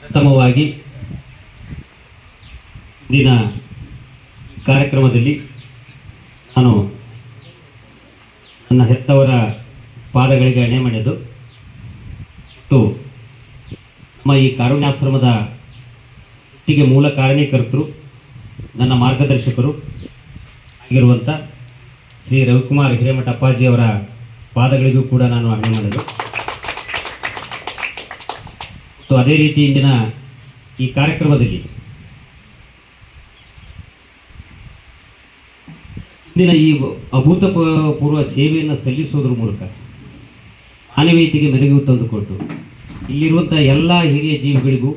ಪ್ರಥಮವಾಗಿ ಇಂದಿನ ಕಾರ್ಯಕ್ರಮದಲ್ಲಿ ನಾನು ನನ್ನ ಹೆತ್ತವರ ಪಾದಗಳಿಗೆ ಎಣೆ ಮಾಡಿದ್ದು ಮತ್ತು ನಮ್ಮ ಈ ಕಾರುಣ್ಯಾಶ್ರಮದ ಹುಟ್ಟಿಗೆ ಮೂಲ ಕಾರಣೀಕರ್ತರು ನನ್ನ ಮಾರ್ಗದರ್ಶಕರು ಆಗಿರುವಂಥ ಶ್ರೀ ರವಿಕುಮಾರ್ ಹಿರೇಮಠ ಅಪ್ಪಾಜಿಯವರ ಪಾದಗಳಿಗೂ ಕೂಡ ನಾನು ಅಣೆ ಮಾಡಿದ್ದು ಸೊ ಅದೇ ರೀತಿ ಇಂದಿನ ಈ ಕಾರ್ಯಕ್ರಮದಲ್ಲಿ ಇಂದಿನ ಈ ಅಭೂತಪೂರ್ವ ಸೇವೆಯನ್ನು ಸಲ್ಲಿಸೋದ್ರ ಮೂಲಕ ಮಾನವೀಯತೆಗೆ ಮೆರುಗು ತಂದುಕೊಟ್ಟು ಇಲ್ಲಿರುವಂಥ ಎಲ್ಲ ಹಿರಿಯ ಜೀವಿಗಳಿಗೂ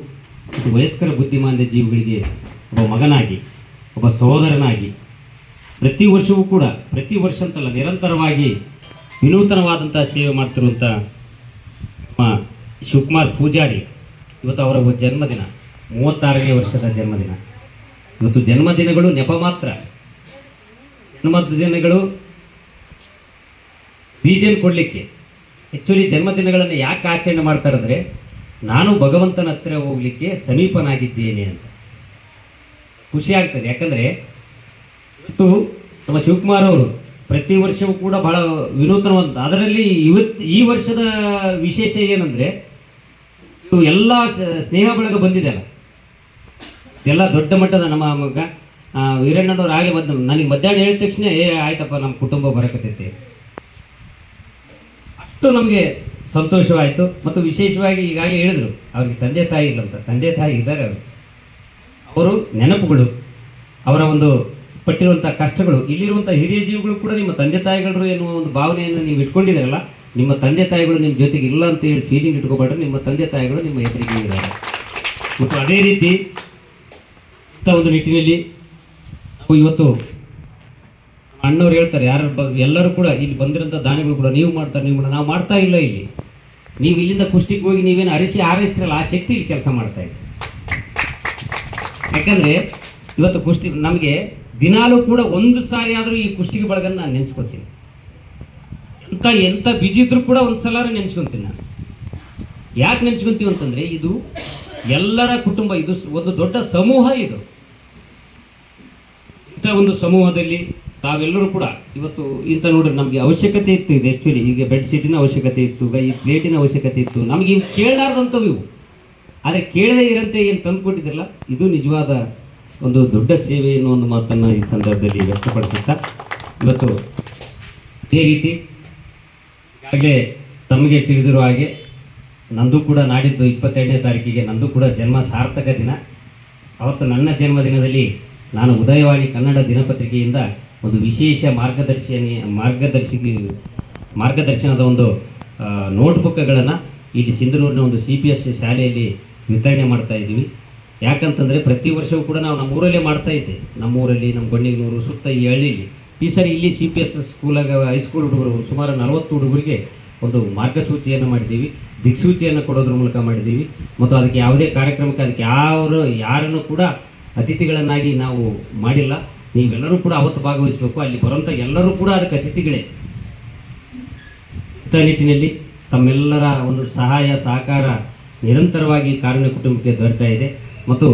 ವಯಸ್ಕರ ಬುದ್ಧಿಮಾಂದ್ಯ ಜೀವಿಗಳಿಗೆ ಒಬ್ಬ ಮಗನಾಗಿ, ಒಬ್ಬ ಸಹೋದರನಾಗಿ ಪ್ರತಿ ವರ್ಷವೂ ಕೂಡ, ಪ್ರತಿ ವರ್ಷ ಅಂತಲ್ಲ, ನಿರಂತರವಾಗಿ ವಿನೂತನವಾದಂಥ ಸೇವೆ ಮಾಡ್ತಿರುವಂಥ ನಮ್ಮ ಶಿವಕುಮಾರ್ ಪೂಜಾರಿ ಇವತ್ತು ಅವರ ಜನ್ಮದಿನ, ಮೂವತ್ತಾರನೇ ವರ್ಷದ ಜನ್ಮದಿನ. ಇವತ್ತು ಜನ್ಮದಿನಗಳು ನೆಪ ಮಾತ್ರ. ಜನ್ಮದಿನಗಳು ಬೀಜನ್ ಕೊಡಲಿಕ್ಕೆ. ಆ್ಯಕ್ಚುಲಿ ಜನ್ಮದಿನಗಳನ್ನು ಯಾಕೆ ಆಚರಣೆ ಮಾಡ್ತಾರೆ ಅಂದರೆ, ನಾನು ಭಗವಂತನ ಹತ್ತಿರ ಹೋಗಲಿಕ್ಕೆ ಸಮೀಪನಾಗಿದ್ದೇನೆ ಅಂತ. ಖುಷಿ ಆಗ್ತದೆ. ಯಾಕಂದರೆ, ಇವತ್ತು ನಮ್ಮ ಶಿವಕುಮಾರ್ ಅವರು ಪ್ರತಿ ವರ್ಷವೂ ಕೂಡ ಬಹಳ ವಿನೂತನವಂತ ಅದರಲ್ಲಿ ಇವತ್ತು ಈ ವರ್ಷದ ವಿಶೇಷ ಏನಂದರೆ ಎಲ್ಲ ಸ್ನೇಹ ಬಳಗ ಬಂದಿದೆ ಅಲ್ಲ. ಎಲ್ಲ ದೊಡ್ಡ ಮಟ್ಟದ ನಮ್ಮ ಮಗ ವೀರಣ್ಣನವ್ರು ಆಗಲಿ ಬಂದು, ನನಗೆ ಮಧ್ಯಾಹ್ನ ಹೇಳಿದ ತಕ್ಷಣ, ಏ, ಆಯ್ತಪ್ಪ, ನಮ್ಮ ಕುಟುಂಬ ಬರಕತ್ತೈತಿ. ಅಷ್ಟು ನಮಗೆ ಸಂತೋಷವಾಯಿತು. ಮತ್ತು ವಿಶೇಷವಾಗಿ ಈಗಾಗಲೇ ಹೇಳಿದರು, ಅವ್ರಿಗೆ ತಂದೆ ತಾಯಿ ಇಲ್ಲ ಅಂತ. ತಂದೆ ತಾಯಿ ಇದ್ದಾರೆ ಅವರು. ಅವರು ನೆನಪುಗಳು, ಅವರ ಒಂದು ಪಟ್ಟಿರುವಂಥ ಕಷ್ಟಗಳು ಇಲ್ಲಿರುವಂಥ ಹಿರಿಯ ಜೀವಿಗಳು ಕೂಡ ನಿಮ್ಮ ತಂದೆ ತಾಯಿಗಳರು ಎನ್ನುವ ಒಂದು ಭಾವನೆಯನ್ನು ನೀವು ಇಟ್ಕೊಂಡಿದ್ದೀರಲ್ಲ ನಿಮ್ಮ ತಂದೆ ತಾಯಿಗಳು ನಿಮ್ಮ ಜೊತೆಗೆ ಇಲ್ಲ ಅಂತ ಹೇಳಿ ಫೀಲಿಂಗ್ ಇಟ್ಕೋಬೇಡ್ರೆ. ನಿಮ್ಮ ತಂದೆ ತಾಯಿಗಳು ನಿಮ್ಮ ಎದುರಿಗೆ ಇದ್ದಾರೆ. ಮತ್ತು ಅದೇ ರೀತಿ ಇಂಥ ಒಂದು ನಿಟ್ಟಿನಲ್ಲಿ ನಾವು ಇವತ್ತು ಅಣ್ಣವ್ರು ಹೇಳ್ತಾರೆ, ಯಾರು ಎಲ್ಲರೂ ಕೂಡ ಇಲ್ಲಿ ಬಂದಿರೋಂಥ ದಾನಿಗಳು ಕೂಡ ನೀವು ಮಾಡ್ತಾರೆ, ನೀವು ನಾವು ಮಾಡ್ತಾ ಇಲ್ಲ ಇಲ್ಲಿ. ನೀವು ಇಲ್ಲಿಂದ ಕುಷ್ಟಿಗೆ ಹೋಗಿ ನೀವೇನು ಅರಿಸಿ ಆರೈಸ್ತಿರಲ್ಲ, ಆ ಶಕ್ತಿ ಇಲ್ಲಿ ಕೆಲಸ ಮಾಡ್ತಾ ಇದೆ. ಯಾಕಂದರೆ ಇವತ್ತು ಕುಸ್ತಿ ನಮಗೆ ದಿನಾಲೂ ಕೂಡ ಒಂದು ಸಾರಿ ಆದರೂ ಈ ಕುಷ್ಟಿಗೆ ಬಳಗನ್ನು ನಾನು ನೆನೆಸ್ಕೊತೀನಿ ಎಂಥ ಎಂಥ ಬಿಜಿ ಕೂಡ ಒಂದು ಸಲ ನೆನೆಸ್ಕೊಂತೀನಿ ನಾನು. ಯಾಕೆ ನೆನೆಸ್ಕೊಂತೀವಿ ಅಂತಂದ್ರೆ, ಇದು ಎಲ್ಲರ ಕುಟುಂಬ, ಇದು ಒಂದು ದೊಡ್ಡ ಸಮೂಹ ಇದು. ಇಂಥ ಒಂದು ಸಮೂಹದಲ್ಲಿ ತಾವೆಲ್ಲರೂ ಕೂಡ, ಇವತ್ತು ಇಂಥ ನೋಡ್ರಿ, ನಮಗೆ ಅವಶ್ಯಕತೆ ಇತ್ತು ಇದು ಆ್ಯಕ್ಚುಲಿ ಈಗ ಬೆಡ್ ಶೀಟಿನ ಅವಶ್ಯಕತೆ ಇತ್ತು ಈ ಪ್ಲೇಟಿನ ಅವಶ್ಯಕತೆ ಇತ್ತು. ನಮಗೆ ಇವು ಕೇಳಲಾರ್ದಂಥವು ಇವು. ಆದರೆ ಕೇಳದೇ ಇರಂತೆ ಏನು ತಂದುಕೊಟ್ಟಿದ್ರಲ್ಲ, ಇದು ನಿಜವಾದ ಒಂದು ದೊಡ್ಡ ಸೇವೆ ಅನ್ನೋ ಒಂದು ಮಾತನ್ನು ಈ ಸಂದರ್ಭದಲ್ಲಿ ವ್ಯಕ್ತಪಡಿಸುತ್ತಾ, ಇವತ್ತು ಇದೇ ರೀತಿ ಈಗಾಗಲೇ ತಮಗೆ ತಿಳಿದಿರುವ ಹಾಗೆ ನಂದು ಕೂಡ ನಾಡಿದ್ದು ಇಪ್ಪತ್ತೆರಡನೇ ತಾರೀಕಿಗೆ ನಂದು ಕೂಡ ಜನ್ಮ ಸಾರ್ಥಕ ದಿನ. ಅವತ್ತು ನನ್ನ ಜನ್ಮದಿನದಲ್ಲಿ ನಾನು ಉದಯವಾಣಿ ಕನ್ನಡ ದಿನಪತ್ರಿಕೆಯಿಂದ ಒಂದು ವಿಶೇಷ ಮಾರ್ಗದರ್ಶನಿ ಮಾರ್ಗದರ್ಶಿ, ಮಾರ್ಗದರ್ಶನದ ಒಂದು ನೋಟ್ಬುಕ್ಗಳನ್ನು ಇಲ್ಲಿ ಸಿಂಧನೂರಿನ ಒಂದು ಸಿ ಪಿ ಎಸ್ ಶಾಲೆಯಲ್ಲಿ ವಿತರಣೆ ಮಾಡ್ತಾ ಇದ್ದೀವಿ. ಯಾಕಂತಂದರೆ ಪ್ರತಿ ವರ್ಷವೂ ಕೂಡ ನಾವು ನಮ್ಮ ಊರಲ್ಲೇ ಮಾಡ್ತಾ ಇದ್ದೆ. ನಮ್ಮ ಊರಲ್ಲಿ ನಮ್ಮ ಗೊಂಡಿಗನೂರು ಸುತ್ತ ಈ ಹಳ್ಳಿಲಿ. ಈ ಸರಿ ಇಲ್ಲಿ ಸಿ ಪಿ ಎಸ್ ಸ್ಕೂಲಾಗ ಹೈಸ್ಕೂಲ್ ಹುಡುಗರು ಸುಮಾರು ನಲವತ್ತು ಹುಡುಗರಿಗೆ ಒಂದು ಮಾರ್ಗಸೂಚಿಯನ್ನು ಮಾಡಿದ್ದೀವಿ. ದಿಕ್ಸೂಚಿಯನ್ನು ಕೊಡೋದ್ರ ಮೂಲಕ ಮಾಡಿದ್ದೀವಿ. ಮತ್ತು ಅದಕ್ಕೆ ಯಾವುದೇ ಕಾರ್ಯಕ್ರಮಕ್ಕೆ ಅದಕ್ಕೆ ಯಾರು ಯಾರನ್ನು ಕೂಡ ಅತಿಥಿಗಳನ್ನಾಗಿ ನಾವು ಮಾಡಿಲ್ಲ. ನೀವೆಲ್ಲರೂ ಕೂಡ ಅವತ್ತು ಭಾಗವಹಿಸಬೇಕು. ಅಲ್ಲಿ ಬರುವಂಥ ಎಲ್ಲರೂ ಕೂಡ ಅದಕ್ಕೆ ಅತಿಥಿಗಳೇ. ಇಂಥ ನಿಟ್ಟಿನಲ್ಲಿ ತಮ್ಮೆಲ್ಲರ ಒಂದು ಸಹಾಯ ಸಹಕಾರ ನಿರಂತರವಾಗಿ ಕಾರಣ ಕುಟುಂಬಕ್ಕೆ ದೊರೆತಾ ಇದೆ. ಮತ್ತು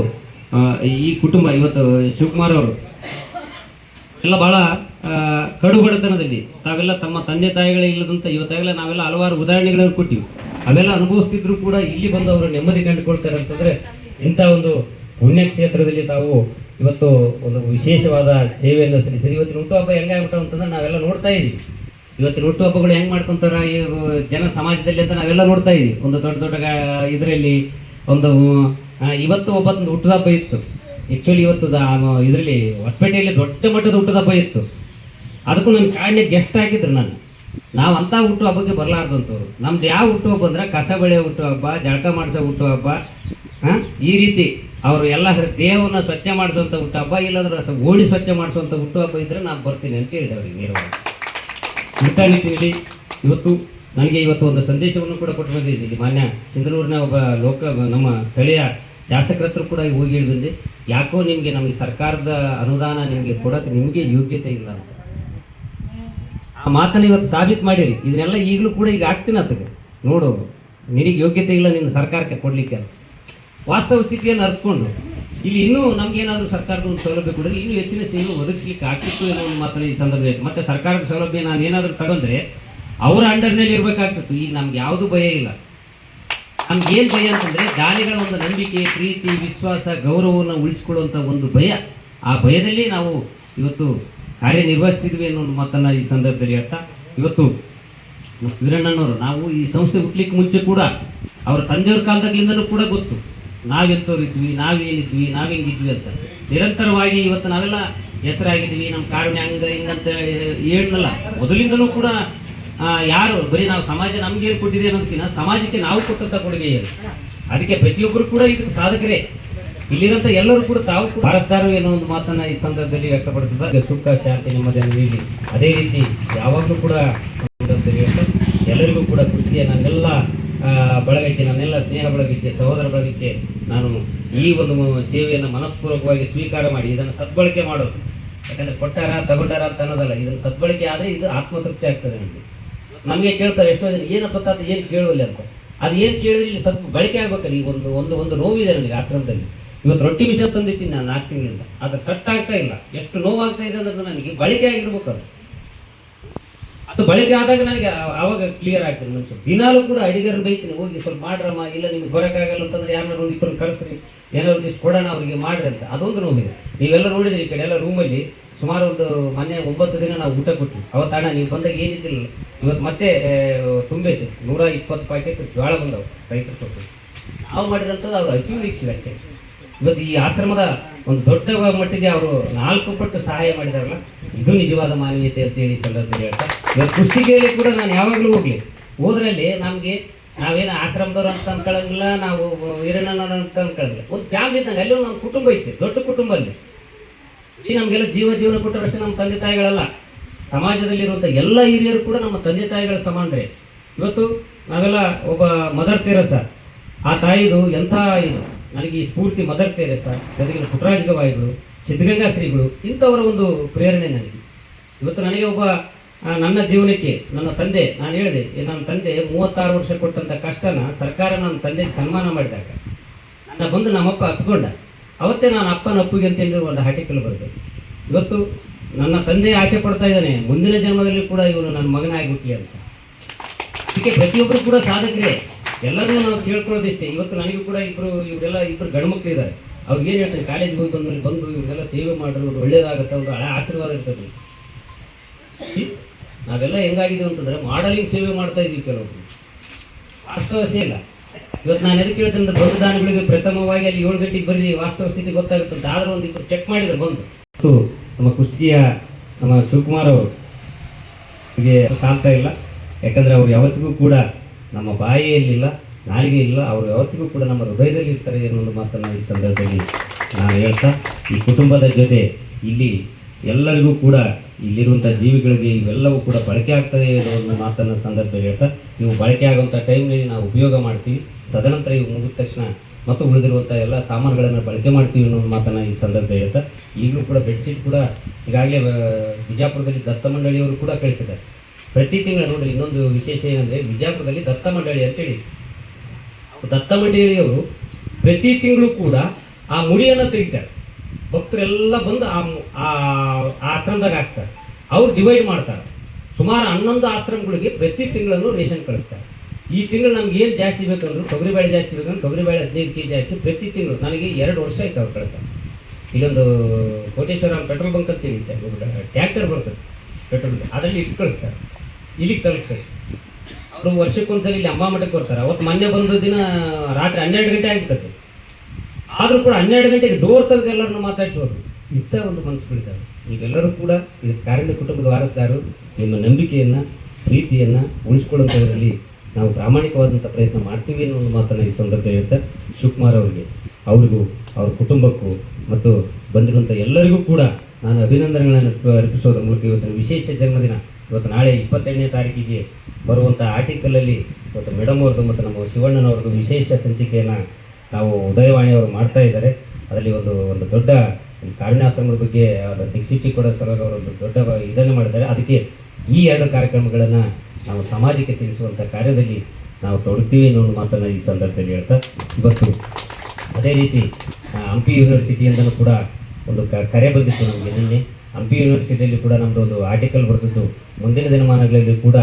ಈ ಕುಟುಂಬ ಇವತ್ತು ಶಿವಕುಮಾರ್ ಅವರು ಎಲ್ಲ ಆ, ಕಡು ಬಡತನದಲ್ಲಿ ತಾವೆಲ್ಲ ತಮ್ಮ ತಂದೆ ತಾಯಿಗಳೇ ಇಲ್ಲದಂತ ಇವತ್ತಾಗಲೇ ನಾವೆಲ್ಲ ಹಲವಾರು ಉದಾಹರಣೆಗಳನ್ನು ಕೊಟ್ಟಿವಿ. ಅವೆಲ್ಲ ಅನುಭವಿಸ್ತಿದ್ರು ಕೂಡ ಇಲ್ಲಿ ಬಂದು ಅವರು ನೆಮ್ಮದಿ ಕಂಡುಕೊಳ್ತಾರೆ ಅಂತಂದ್ರೆ ಇಂಥ ಒಂದು ಪುಣ್ಯ ಕ್ಷೇತ್ರದಲ್ಲಿ ತಾವು ಇವತ್ತು ಒಂದು ವಿಶೇಷವಾದ ಸೇವೆಯನ್ನು ಸಲ್ಲಿಸಿರಿ. ಇವತ್ತಿನ ಹುಟ್ಟುಹಬ್ಬ ಹೆಂಗಾಗ್ಬಿಟ್ಟು ಅಂತಂದ್ರೆ ನಾವೆಲ್ಲ ನೋಡ್ತಾ ಇದೀವಿ. ಇವತ್ತಿನ ಹುಟ್ಟುಹಬ್ಬಗಳು ಹೆಂಗೆ ಮಾಡ್ಕೊಂತಾರ ಈ ಜನ ಸಮಾಜದಲ್ಲಿ ಅಂತ ನಾವೆಲ್ಲ ನೋಡ್ತಾ ಇದೀವಿ. ಒಂದು ದೊಡ್ಡ ದೊಡ್ಡ ಇದರಲ್ಲಿ ಒಂದು ಇವತ್ತು ಒಬ್ಬತ್ತೊಂದು ಹುಟ್ಟುಹಬ್ಬ ಇತ್ತು. ಆ್ಯಕ್ಚುಲಿ ಇವತ್ತು ಇದರಲ್ಲಿ ಹೊಸಪೇಟೆಯಲ್ಲಿ ದೊಡ್ಡ ಮಟ್ಟದ ಹುಟ್ಟುಹಬ್ಬ ಇತ್ತು. ಅದಕ್ಕೂ ನನ್ನ ಕಾಡಿನ ಗೆಸ್ಟ್ ಆಗಿದ್ರು ನಾನು ನಾವು ಅಂಥ ಹುಟ್ಟು ಹಬ್ಬಕ್ಕೆ ಬರಲಾರ್ದಂಥವ್ರು. ನಮ್ದು ಯಾವ ಹುಟ್ಟು ಹಬ್ಬ ಅಂದ್ರೆ ಕಸ ಬೆಳೆಯೋ ಹುಟ್ಟು ಹಬ್ಬ ಜಳಕ ಮಾಡಿಸೋ ಹುಟ್ಟು ಹಬ್ಬ ಹಾಂ? ಈ ರೀತಿ ಅವರು ಎಲ್ಲ ದೇಹವನ್ನು ಸ್ವಚ್ಛ ಮಾಡಿಸುವಂಥ ಹುಟ್ಟು ಹಬ್ಬ ಇಲ್ಲಾಂದ್ರೆ ಓಡಿ ಸ್ವಚ್ಛ ಮಾಡಿಸುವಂಥ ಹುಟ್ಟು ಹಬ್ಬ ಇದ್ರೆ ನಾನು ಬರ್ತೀನಿ ಅಂತ ಹೇಳಿದೆ ಅವ್ರಿಗೆ ಇಂಥ ನಿಟ್ಟಿನಲ್ಲಿ ಇವತ್ತು ನನಗೆ ಇವತ್ತು ಒಂದು ಸಂದೇಶವನ್ನು ಕೂಡ ಕೊಟ್ಟು ಬಂದಿದ್ದೀನಿ. ಮಾನ್ಯ ಸಿಂಧನೂರಿನ ಒಬ್ಬ ಲೋಕ, ನಮ್ಮ ಸ್ಥಳೀಯ ಶಾಸಕರ ಹತ್ರ ಕೂಡ ಹೋಗಿ ಹೇಳಿ ಯಾಕೋ ನಿಮಗೆ ನಮಗೆ ಸರ್ಕಾರದ ಅನುದಾನ ನಿಮಗೆ ಕೊಡೋಕ್ಕೆ ನಿಮಗೆ ಯೋಗ್ಯತೆ ಇಲ್ಲ ಅಂತ. ಆ ಮಾತನ್ನು ಇವತ್ತು ಸಾಬೀತು ಮಾಡಿರಿ. ಇದನ್ನೆಲ್ಲ ಈಗಲೂ ಕೂಡ ಈಗ ಆಗ್ತೀನಿ ಅದಕ್ಕೆ ನೋಡು ನಿನಗೆ ಯೋಗ್ಯತೆ ಇಲ್ಲ ನಿನ್ನ ಸರ್ಕಾರಕ್ಕೆ ಕೊಡಲಿಕ್ಕೆ ವಾಸ್ತವ ಸ್ಥಿತಿಯನ್ನು ಅರ್ತ್ಕೊಂಡು. ಇಲ್ಲಿ ಇನ್ನೂ ನಮಗೇನಾದರೂ ಸರ್ಕಾರದ ಒಂದು ಸೌಲಭ್ಯ ಕೊಡಿದ್ರೆ ಇನ್ನೂ ಹೆಚ್ಚಿನ ಸೇವೆ ಒದಗಿಸ್ಲಿಕ್ಕೆ ಆಗ್ತಿತ್ತು ಅನ್ನೋ ಒಂದು ಮಾತನ್ನ ಈ ಸಂದರ್ಭದಲ್ಲಿ ಮತ್ತು ಸರ್ಕಾರದ ಸೌಲಭ್ಯ ನಾನು ಏನಾದರೂ ತಗೊಂಡ್ರೆ, ಅವರ ಅಂಡರ್ನಲ್ಲಿ ಇರಬೇಕಾಗ್ತಿತ್ತು. ಈಗ ನಮ್ಗೆ ಯಾವುದು ಭಯ ಇಲ್ಲ. ನಮ್ಗೆ ಏನು ಭಯ ಅಂತಂದರೆ, ದಾನಿಗಳ ಒಂದು ನಂಬಿಕೆ, ಪ್ರೀತಿ, ವಿಶ್ವಾಸ, ಗೌರವವನ್ನು ಉಳಿಸ್ಕೊಳ್ಳುವಂಥ ಒಂದು ಭಯ. ಆ ಭಯದಲ್ಲಿ ನಾವು ಇವತ್ತು ಕಾರ್ಯನಿರ್ವಹಿಸ್ತಿದ್ವಿ ಅನ್ನೋ ಒಂದು ಮಾತನ್ನು ಈ ಸಂದರ್ಭದಲ್ಲಿ ಹೇಳ್ತಾ, ಇವತ್ತು ವೀರಣ್ಣನವರು, ನಾವು ಈ ಸಂಸ್ಥೆ ಹುಟ್ಲಿಕ್ಕೆ ಮುಂಚೆ ಕೂಡ ಅವರ ತಂದೆಯವ್ರ ಕಾಲದಾಗಲಿಂದಲೂ ಕೂಡ ಗೊತ್ತು ನಾವೆಂತವ್ರು ಇದ್ವಿ ನಾವೇನಿದ್ವಿ ನಾವ್ ಹೆಂಗಿದ್ವಿ ಅಂತ. ನಿರಂತರವಾಗಿ ಇವತ್ತು ನಾವೆಲ್ಲ ಹೆಸರಾಗಿದ್ವಿ ನಮ್ಮ ಕಾರುಣ್ಯ ಹಂಗ ಹಿಂಗಂತ ಹೇಳಲ್ಲ ಮೊದಲಿಂದಲೂ ಕೂಡ ಯಾರು, ಬರೀ ನಾವು ಸಮಾಜ ನಮ್ಗೆ ಏನು ಕೊಟ್ಟಿದೆ ಅನ್ನೋದಕ್ಕಿಂತ ಸಮಾಜಕ್ಕೆ ನಾವು ಕೊಟ್ಟಂತ ಕೊಡುಗೆ ಅದಕ್ಕೆ ಪ್ರತಿಯೊಬ್ಬರು ಕೂಡ ಇದಕ್ಕೆ ಸಾಧಕರೇ. ಇಲ್ಲಿರಂತ ಎಲ್ಲರೂ ಕೂಡ ತಾವು ಎನ್ನುವ ಏನೋ ಒಂದು ಮಾತನ್ನ ಈ ಸಂದರ್ಭದಲ್ಲಿ ವ್ಯಕ್ತಪಡಿಸಿದ್ದಾರೆ. ಸುಖ ಶಾಂತಿ ನಿಮ್ಮ ನೀಡಿ ಅದೇ ರೀತಿ ಯಾವಾಗಲೂ ಕೂಡ ಅಂತ ಎಲ್ಲರಿಗೂ ಕೂಡ ಕೃತಿಯ ನನ್ನೆಲ್ಲ ಬಳಗಕ್ಕೆ, ನನ್ನೆಲ್ಲ ಸ್ನೇಹ ಬಳಗಕ್ಕೆ, ಸಹೋದರ ಬಳಗಕ್ಕೆ ನಾನು ಈ ಒಂದು ಸೇವೆಯನ್ನು ಮನಸ್ಪೂರ್ವಕವಾಗಿ ಸ್ವೀಕಾರ ಮಾಡಿ, ಇದನ್ನು ಸದ್ಬಳಕೆ ಮಾಡೋದು. ಯಾಕಂದ್ರೆ ಕೊಟ್ಟಾರ, ತಗೊಂಡಾರ ಅಂತ ಅನ್ನೋದಲ್ಲ, ಇದನ್ನು ಸದ್ಬಳಕೆ ಆದರೆ ಇದು ಆತ್ಮತೃಪ್ತಿ ಆಗ್ತದೆ ನಮಗೆ. ನಮಗೆ ಕೇಳ್ತಾರೆ ಎಷ್ಟೋ ಜನ, ಏನಪ್ಪ ತಾತ, ಏನು ಕೇಳುವಲ್ಲಿ ಅಂತ. ಅದು ಏನು ಕೇಳಿದ್ರೆ ಇಲ್ಲಿ ಸ್ವಲ್ಪ ಬಳಕೆ ಆಗ್ಬೇಕಲ್ಲ, ಈ ಒಂದು ಒಂದು ಒಂದು ನೋವಿದೆ ನನಗೆ ಆಶ್ರಮದಲ್ಲಿ. ಇವತ್ತು ರೊಟ್ಟಿ ಮಿಷನ್ ತಂದಿದ್ದೀನಿ ನಾನು ನಾಲ್ಕು ತಿಂಗಳಿಂದ ಅದು ಸಟ್ ಆಗ್ತಾ ಇಲ್ಲ. ಎಷ್ಟು ನೋವಾಗ್ತಾ ಇದೆ ಅಂದ್ರೆ ನನಗೆ ಬಳಕೆ ಆಗಿರ್ಬೇಕು ಅದು. ಅದು ಬಳಕೆ ಆದಾಗ ನನಗೆ ಆವಾಗ ಕ್ಲಿಯರ್ ಆಗ್ತದೆ ಮನುಷ್ಯ. ದಿನಾಲೂ ಕೂಡ ಅಡಿಗರನ್ನ ಬೈತೀನಿ, ಹೋಗಿ ಸ್ವಲ್ಪ ಮಾಡ್ರಮ್ಮ, ಇಲ್ಲ ನಿಮ್ಗೆ ಬರೋಕ್ಕಾಗಲ್ಲ ಅಂತಂದ್ರೆ ಯಾರನ್ನ ಒಂದು ಇಬ್ಬರು ಕಳಿಸ್ರಿ ಏನಾದ್ರು ಒಂದಿಷ್ಟು ಕೊಡೋಣ, ಅವರಿಗೆ ಮಾಡ್ರಿ ಅಂತ. ಅದೊಂದು ನೋವಿದೆ ನೀವೆಲ್ಲ ನೋಡಿದ್ರಿ ಈ ಕಡೆ ಎಲ್ಲ ರೂಮಲ್ಲಿ ಸುಮಾರು ಒಂದು ಮನೆ ಒಂಬತ್ತು ದಿನ ನಾವು ಊಟ ಕೊಟ್ವಿ. ಅವತ್ತು ಅಣ್ಣ, ನೀವು ಬಂದಾಗ ಏನಿದ್ದಿಲ್ಲ. ಇವತ್ತು ಮತ್ತೆ ತುಂಬೈತೆ. ನೂರ ಇಪ್ಪತ್ತು ಪ್ಯಾಕೆಟ್ ಜೋಳ ಬಂದವು, ರೈತರು ಕೊಟ್ಟು ನಾವು ಮಾಡಿದಂಥದ್ದು ಅವ್ರು ಹಸಿವು ವೀಕ್ಷಿಲ್ಲ ಅಷ್ಟೇ. ಇವತ್ತು ಈ ಆಶ್ರಮದ ಒಂದು ದೊಡ್ಡ ಮಟ್ಟಿಗೆ ಅವರು ನಾಲ್ಕು ಪಟ್ಟು ಸಹಾಯ ಮಾಡಿದಾರಲ್ಲ, ಇದು ನಿಜವಾದ ಮಾನವೀಯತೆ ಅಂತ ಹೇಳಿ ಈ ಸಂದರ್ಭದಲ್ಲಿ ಹೇಳ್ತಾ, ಇವತ್ತು ಕುಸ್ತಿಗೆಯಲ್ಲಿ ಕೂಡ ನಾನು ಯಾವಾಗಲೂ ಹೋಗಲಿ. ಹೋದ್ರಲ್ಲಿ ನಮಗೆ ನಾವೇನು ಆಶ್ರಮದವ್ರು ಅಂತ ಅನ್ಕೊಳ್ಳಂಗಿಲ್ಲ ನಾವು ಹಿರಣ್ಣನವ್ರು ಅಂತ ಅನ್ಕೊಳ್ಳಂಗಿಲ್ಲ ಒಂದು ಫ್ಯಾಮಿಲಿ ಇದ್ದಂಗೆ ಅಲ್ಲಿ ನಮ್ಮ ಕುಟುಂಬ ಐತೆ ದೊಡ್ಡ ಕುಟುಂಬ ಅಲ್ಲಿ ಈ ನಮಗೆಲ್ಲ ಜೀವ ಜೀವನ ಕೊಟ್ಟರಷ್ಟೇ ನಮ್ಮ ತಂದೆ ತಾಯಿಗಳಲ್ಲ. ಸಮಾಜದಲ್ಲಿರುವಂಥ ಎಲ್ಲ ಹಿರಿಯರು ಕೂಡ ನಮ್ಮ ತಂದೆ ತಾಯಿಗಳ ಸಮಾನರೇ. ಇವತ್ತು ನಾವೆಲ್ಲ ಒಬ್ಬ ಮದರ್ ತೆರೇಸ. ಆ ತಾಯಿದು ಎಂಥ ಇದು? ನನಗೆ ಈ ಸ್ಫೂರ್ತಿ ಮದರ್ ಸರ್. ಜೊತೆಗಿನ ಪುಟ್ಟರಾಜ ಗವಾಯಿಗಳು ಸಿದ್ಧಗಂಗಾ ಶ್ರೀಗಳು, ಇಂಥವರ ಒಂದು ಪ್ರೇರಣೆ ನನಗೆ. ಇವತ್ತು ನನಗೆ ಒಬ್ಬ ನನ್ನ ಜೀವನಕ್ಕೆ, ನನ್ನ ತಂದೆ, ನಾನು ಹೇಳಿದೆ ನನ್ನ ತಂದೆ ಮೂವತ್ತಾರು ವರ್ಷ ಕೊಟ್ಟಂಥ ಕಷ್ಟನ ಸರ್ಕಾರ ನನ್ನ ತಂದೆಗೆ ಸನ್ಮಾನ ಮಾಡಿದಾಗ, ನನ್ನ ಬಂದು ನಮ್ಮಪ್ಪ ಅಪ್ಕೊಂಡ ಅವತ್ತೇ ನಾನು ಅಪ್ಪನ ಅಪ್ಪಿಗೆ ಅಂತೇಳಿ ಒಂದು ಆರ್ಟಿಕಲ್ ಬರುತ್ತೆ ಇವತ್ತು ನನ್ನ ತಂದೆ ಆಸೆ ಪಡ್ತಾ ಇದ್ದಾನೆ, ಮುಂದಿನ ಜನ್ಮದಲ್ಲಿ ಕೂಡ ಇವನು ನನ್ನ ಮಗನಾಗ್ಬಿಟ್ಲಿ ಅಂತ. ಇದಕ್ಕೆ ಪ್ರತಿಯೊಬ್ಬರು ಕೂಡ ಸಾಧಕರೇ. ಎಲ್ಲರೂ ನಾವು ಕೇಳ್ಕೊಳ್ಳೋದಿಷ್ಟೇ. ಇವತ್ತು ನನಗೂ ಕೂಡ ಇಬ್ಬರು ಇವರೆಲ್ಲ ಇಬ್ಬರು ಗಂಡ್ಮಕ್ಳು ಇದ್ದಾರೆ. ಅವ್ರಿಗೆ ಏನು ಹೇಳ್ತಾರೆ? ಕಾಲೇಜ್ ಹೋಗಿ ಬಂದ್ರೆ ಬಂದು ಇವರೆಲ್ಲ ಸೇವೆ ಮಾಡಿರೋದು ಒಳ್ಳೇದಾಗುತ್ತೆ, ಒಂದು ಹಳೆ ಆಶೀರ್ವಾದ ಇರ್ತದೆ. ನಾವೆಲ್ಲ ಹೆಂಗಾಗಿದೆ ಅಂತಂದ್ರೆ ಮಾಡಲಿಂಗ್ ಸೇವೆ ಮಾಡ್ತಾ ಇದ್ದೀವಿ ಕೆಲವೊಬ್ರು ಸೇ ಇಲ್ಲ ಇವತ್ತು ನಾನು ಎದಕ್ಕೆ ಹೇಳ್ತೇನೆ ಅಂದ್ರೆ ಪ್ರಥಮವಾಗಿ ಅಲ್ಲಿ ಏಳು ಗಂಟೆಗೆ ಬರ್ರಿ ವಾಸ್ತವ ಸ್ಥಿತಿ ಗೊತ್ತಾಗುತ್ತೆ ಆದರೂ ಒಂದು ಇಬ್ಬರು ಚೆಕ್ ಮಾಡಿದ್ರೆ ಬಂದು. ನಮ್ಮ ಕುಸ್ತಿಯ ನಮ್ಮ ಶಿವಕುಮಾರ್ ಅವರು. ಸಾಲ್ತಾ ಇಲ್ಲ. ಯಾಕಂದ್ರೆ ಅವ್ರು ಯಾವತ್ತಿಗೂ ಕೂಡ ನಮ್ಮ ಬಾಯಿಯಲ್ಲಿಲ್ಲ ನಾಲಿಗೆ ಇಲ್ಲ ಅವರು ಯಾವತ್ತಿಗೂ ಕೂಡ ನಮ್ಮ ಹೃದಯದಲ್ಲಿ ಇರ್ತಾರೆ ಅನ್ನೋ ಒಂದು ಮಾತನ್ನು ಈ ಸಂದರ್ಭದಲ್ಲಿ ನಾನು ಹೇಳ್ತಾ, ಈ ಕುಟುಂಬದ ಜೊತೆ ಇಲ್ಲಿ ಎಲ್ಲರಿಗೂ ಕೂಡ ಇಲ್ಲಿರುವಂಥ ಜೀವಿಗಳಿಗೆ ಇವೆಲ್ಲವೂ ಕೂಡ ಬಳಕೆ ಆಗ್ತದೆ ಅನ್ನೋ ಮಾತನ್ನು ಸಂದರ್ಭದಲ್ಲಿ ಹೇಳ್ತಾ, ನೀವು ಬಳಕೆ ಆಗುವಂಥ ಟೈಮ್ನಲ್ಲಿ ನಾವು ಉಪಯೋಗ ಮಾಡ್ತೀವಿ. ತದನಂತರ ಇವು ಮುಗಿದ ತಕ್ಷಣ ಮತ್ತು ಉಳಿದಿರುವಂಥ ಎಲ್ಲ ಸಾಮಾನುಗಳನ್ನು ಬಳಕೆ ಮಾಡ್ತೀವಿ ಅನ್ನೋ ಒಂದು ಮಾತನ್ನು ಈ ಸಂದರ್ಭ ಹೇಳ್ತಾ, ಈಗಲೂ ಕೂಡ ಬೆಡ್ಶೀಟ್ ಕೂಡ ಈಗಾಗಲೇ ಬಿಜಾಪುರದಲ್ಲಿ ದತ್ತ ಮಂಡಳಿಯವರು ಕೂಡ ಕಳಿಸಿದ್ದಾರೆ. ಪ್ರತಿ ತಿಂಗಳು ನೋಡಿರಿ ಇನ್ನೊಂದು ವಿಶೇಷ ಏನಂದರೆ ಬಿಜಾಪುರದಲ್ಲಿ ದತ್ತ ಮಂಡಳಿ ಅಂತೇಳಿ ದತ್ತ ಮಂಡಳಿಯವರು ಪ್ರತಿ ತಿಂಗಳು ಕೂಡ ಆ ಮುಡಿಯನ್ನು ತೆಗಿತಾರೆ. ಭಕ್ತರೆಲ್ಲ ಬಂದು ಆ ಆಶ್ರಮದಾಗ ಹಾಕ್ತಾರೆ. ಅವ್ರು ಡಿವೈಡ್ ಮಾಡ್ತಾರೆ. ಸುಮಾರು ಹನ್ನೊಂದು ಆಶ್ರಮಗಳಿಗೆ ಪ್ರತಿ ತಿಂಗಳನ್ನು ರೇಷನ್ ಕಳಿಸ್ತಾರೆ. ಈ ತಿಂಗಳು ನಮ್ಗೆ ಏನು ಜಾಸ್ತಿ ಬೇಕಂದ್ರು ತೊಗರಿಬೇಳೆ ಜಾಸ್ತಿ ಬೇಕಂದ್ರೆ ತೊಗರಿಬೇಳೆ ಹದಿನೈದು ಕೆ ಜಿ ಹಾಕಿ ಪ್ರತಿ ತಿಂಗಳು. ನನಗೆ ಎರಡು ವರ್ಷ ಆಯ್ತು ಅವ್ರು ಕಳಿಸ್ತಾರೆ ಇಲ್ಲೊಂದು ಕೋಟೇಶ್ವರ ಪೆಟ್ರೋಲ್ ಬಂಕ್ ಅಂತ ಹೇಳಿದ್ದೆ ಟ್ಯಾಕ್ಟರ್ ಬರ್ತದೆ ಪೆಟ್ರೋಲ್ ಅದರಲ್ಲಿ ಇಟ್ಟು ಕಳಿಸ್ತಾರೆ ಇಲ್ಲಿಗೆ ತಲುಪ್ತಾರೆ ಅವರು ವರ್ಷಕ್ಕೊಂದ್ಸಲ ಇಲ್ಲಿ ಅಮ್ಮ ಮಠಕ್ಕೆ ಬರ್ತಾರೆ. ಅವತ್ತು ಮೊನ್ನೆ ಬಂದ ದಿನ ರಾತ್ರಿ ಹನ್ನೆರಡು ಗಂಟೆ ಆಗಿರ್ತದೆ ಆದರೂ ಕೂಡ ಹನ್ನೆರಡು ಗಂಟೆಗೆ ಡೋರ್ ತೆಗೆದು ಎಲ್ಲರನ್ನು ಮಾತಾಡಿಸೋರು ಇಂಥ ಒಂದು ಮನಸ್ಸು ಮನಸ್ಸುಗಳಿದ್ದಾವೆ ನೀವೆಲ್ಲರೂ ಕೂಡ ಇದು ಕಾರಣ ಕುಟುಂಬದ ವಾರಸ್ದಾರರು ನಿಮ್ಮ ನಂಬಿಕೆಯನ್ನು, ಪ್ರೀತಿಯನ್ನು ಉಳಿಸ್ಕೊಳ್ಳುವಂಥದ್ರಲ್ಲಿ ನಾವು ಪ್ರಾಮಾಣಿಕವಾದಂಥ ಪ್ರಯತ್ನ ಮಾಡ್ತೀವಿ ಅನ್ನೋ ಒಂದು ಮಾತನ್ನು ಈ ಸಂದರ್ಭ ಹೇಳ್ತಾ ಶಿವಕುಮಾರ್ ಅವರಿಗೆ, ಅವರಿಗೂ, ಅವ್ರ ಕುಟುಂಬಕ್ಕೂ ಮತ್ತು ಬಂದಿರುವಂಥ ಎಲ್ಲರಿಗೂ ಕೂಡ ನಾನು ಅಭಿನಂದನೆಗಳನ್ನು ಅರ್ಪಿಸೋದ್ರ ಮೂಲಕ ಇವತ್ತಿನ ವಿಶೇಷ ಜನ್ಮದಿನ ಇವತ್ತು ನಾಳೆ ಇಪ್ಪತ್ತೆಂಟನೇ ತಾರೀಕಿಗೆ ಬರುವಂಥ ಆರ್ಟಿಕಲಲ್ಲಿ ಇವತ್ತು ಮೇಡಮ್ ಅವ್ರದ್ದು ಮತ್ತು ನಮ್ಮ ಶಿವಣ್ಣನವ್ರದ್ದು ವಿಶೇಷ ಸಂಚಿಕೆಯನ್ನು ನಾವು ಉದಯವಾಣಿಯವರು ಮಾಡ್ತಾ ಇದ್ದಾರೆ. ಅದರಲ್ಲಿ ಒಂದು ಒಂದು ದೊಡ್ಡ ಕಾರುಣ್ಯಾಶ್ರಮದ ಬಗ್ಗೆ ಅವರ ದಿಕ್ಸೂಚಿ ಕೊಡೋ ಸಲುವಾಗಿ ಅವರು ಒಂದು ದೊಡ್ಡ ಇದನ್ನು ಮಾಡಿದ್ದಾರೆ. ಅದಕ್ಕೆ ಈ ಎರಡು ಕಾರ್ಯಕ್ರಮಗಳನ್ನು ನಾವು ಸಮಾಜಕ್ಕೆ ತಿಳಿಸುವಂಥ ಕಾರ್ಯದಲ್ಲಿ ನಾವು ತೊಡಗ್ತೀವಿ ಅನ್ನೋ ಮಾತನ್ನು ಈ ಸಂದರ್ಭದಲ್ಲಿ ಹೇಳ್ತಾ, ಇವತ್ತು ಅದೇ ರೀತಿ ಹಂಪಿ ಯೂನಿವರ್ಸಿಟಿಯಿಂದಲೂ ಕೂಡ ಒಂದು ಕರೆ ಬಂದಿತ್ತು ನಮಗೆ ನಿನ್ನೆ. ಹಂಪಿ ಯೂನಿವರ್ಸಿಟಿಯಲ್ಲಿ ಕೂಡ ನಮ್ಮದು ಒಂದು ಆರ್ಟಿಕಲ್ ಬರೆಸಿದ್ದು ಮುಂದಿನ ದಿನಮಾನಗಳಲ್ಲಿ ಕೂಡ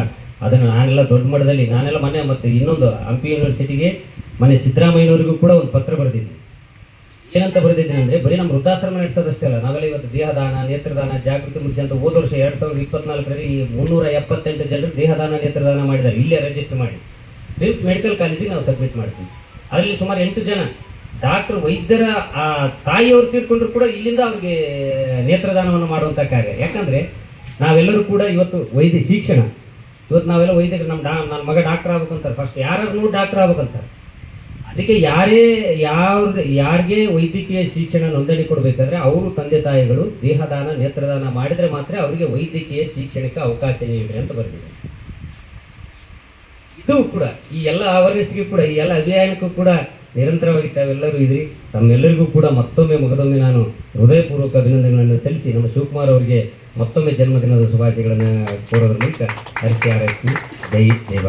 ಅದನ್ನು ನಾನೆಲ್ಲ ದೊಡ್ಡ ಮಟ್ಟದಲ್ಲಿ, ನಾನೆಲ್ಲ ಮನೆ ಮತ್ತು ಇನ್ನೊಂದು ಹಂಪಿ ಯೂನಿವರ್ಸಿಟಿಗೆ ಮನೆ ಸಿದ್ದರಾಮಯ್ಯನವರಿಗೂ ಕೂಡ ಒಂದು ಪತ್ರ ಬರೆದಿದ್ದೆ. ಏನಂತ ಬರೆದಿದ್ದೀನಿ ಅಂದರೆ, ಬರೀ ನಮ್ಮ ವೃದ್ಧಾಶ್ರಮ ನಡೆಸೋದಷ್ಟೇ ಅಲ್ಲ, ನಾವೆಲ್ಲ ಇವತ್ತು ದೇಹದಾನ, ನೇತ್ರದಾನ, ಜಾಗೃತಿ ಮುಂಚೆ ಅಂತ ಹೋದ ವರ್ಷ ಎರಡು ಸಾವಿರದ ಇಪ್ಪತ್ನಾಲ್ಕರಲ್ಲಿ ಮುನ್ನೂರ ಎಪ್ಪತ್ತೆಂಟು ಜನರು ದೇಹದಾನ, ನೇತ್ರದಾನ ಮಾಡಿದ್ದಾರೆ. ಇಲ್ಲೇ ರಿಜಿಸ್ಟರ್ ಮಾಡಿ. ರಿಮ್ಸ್ ಮೆಡಿಕಲ್ ಕಾಲೇಜಿಗೆ ನಾವು ಸಬ್ಮಿಟ್ ಮಾಡ್ತೀವಿ. ಅದರಲ್ಲಿ ಸುಮಾರು ಎಂಟು ಜನ ಡಾಕ್ಟರ್ ವೈದ್ಯರ, ಆ, ತಾಯಿಯವರು ತೀರ್ಕೊಂಡ್ರು ಕೂಡ ಇಲ್ಲಿಂದ ಅವ್ರಿಗೆ ನೇತ್ರದಾನವನ್ನು ಮಾಡುವಂಥ ಕಾರ್ಯ. ಯಾಕಂದರೆ ನಾವೆಲ್ಲರೂ ಕೂಡ ಇವತ್ತು ವೈದ್ಯ ಶಿಕ್ಷಣ. ಇವತ್ತು ನಾವೆಲ್ಲ ವೈದ್ಯರು ನಮ್ಮ ಡಾ ನನ್ನ ಮಗ ಡಾಕ್ಟರ್ ಆಗ್ಬೇಕಂತಾರೆ. ಫಸ್ಟ್ ಯಾರು ಡಾಕ್ಟರ್ ಆಗ್ಬೇಕಂತಾರೆ. ಅದಕ್ಕೆ ಯಾರೇ ಯಾವ ಯಾರಿಗೆ ವೈದ್ಯಕೀಯ ಶಿಕ್ಷಣ ನೋಂದಣಿ ಕೊಡಬೇಕಾದ್ರೆ ಅವರು ತಂದೆ ತಾಯಿಗಳು ದೇಹದಾನ, ನೇತ್ರದಾನ ಮಾಡಿದರೆ ಮಾತ್ರ ಅವರಿಗೆ ವೈದ್ಯಕೀಯ ಶಿಕ್ಷಣಕ್ಕೆ ಅವಕಾಶ ನೀಡಿದೆ ಅಂತ ಬರ್ತಿದೆ ಇದು ಕೂಡ ಈ ಎಲ್ಲ ಅವೇರ್ನೆಸ್ಗೂ ಕೂಡ, ಈ ಎಲ್ಲ ಅಭಿಯಾನಕ್ಕೂ ಕೂಡ ನಿರಂತರವಾಗಿ ತಾವೆಲ್ಲರೂ ಇದ್ರಿ. ತಮ್ಮೆಲ್ಲರಿಗೂ ಕೂಡ ಮತ್ತೊಮ್ಮೆ ಮುಖದೊಮ್ಮೆ ನಾನು ಹೃದಯಪೂರ್ವಕ ಅಭಿನಂದನೆಗಳನ್ನು ಸಲ್ಲಿಸಿ ನಮ್ಮ ಶಿವಕುಮಾರ್ ಅವರಿಗೆ ಮತ್ತೊಮ್ಮೆ ಜನ್ಮದಿನದ ಶುಭಾಶಯಗಳನ್ನು ಕೋರೋದ್ರ ಮೂಲಕ ಹರಿಸಿ ಹಾರೈಸ್ತೀನಿ. ಜೈ ಜೈ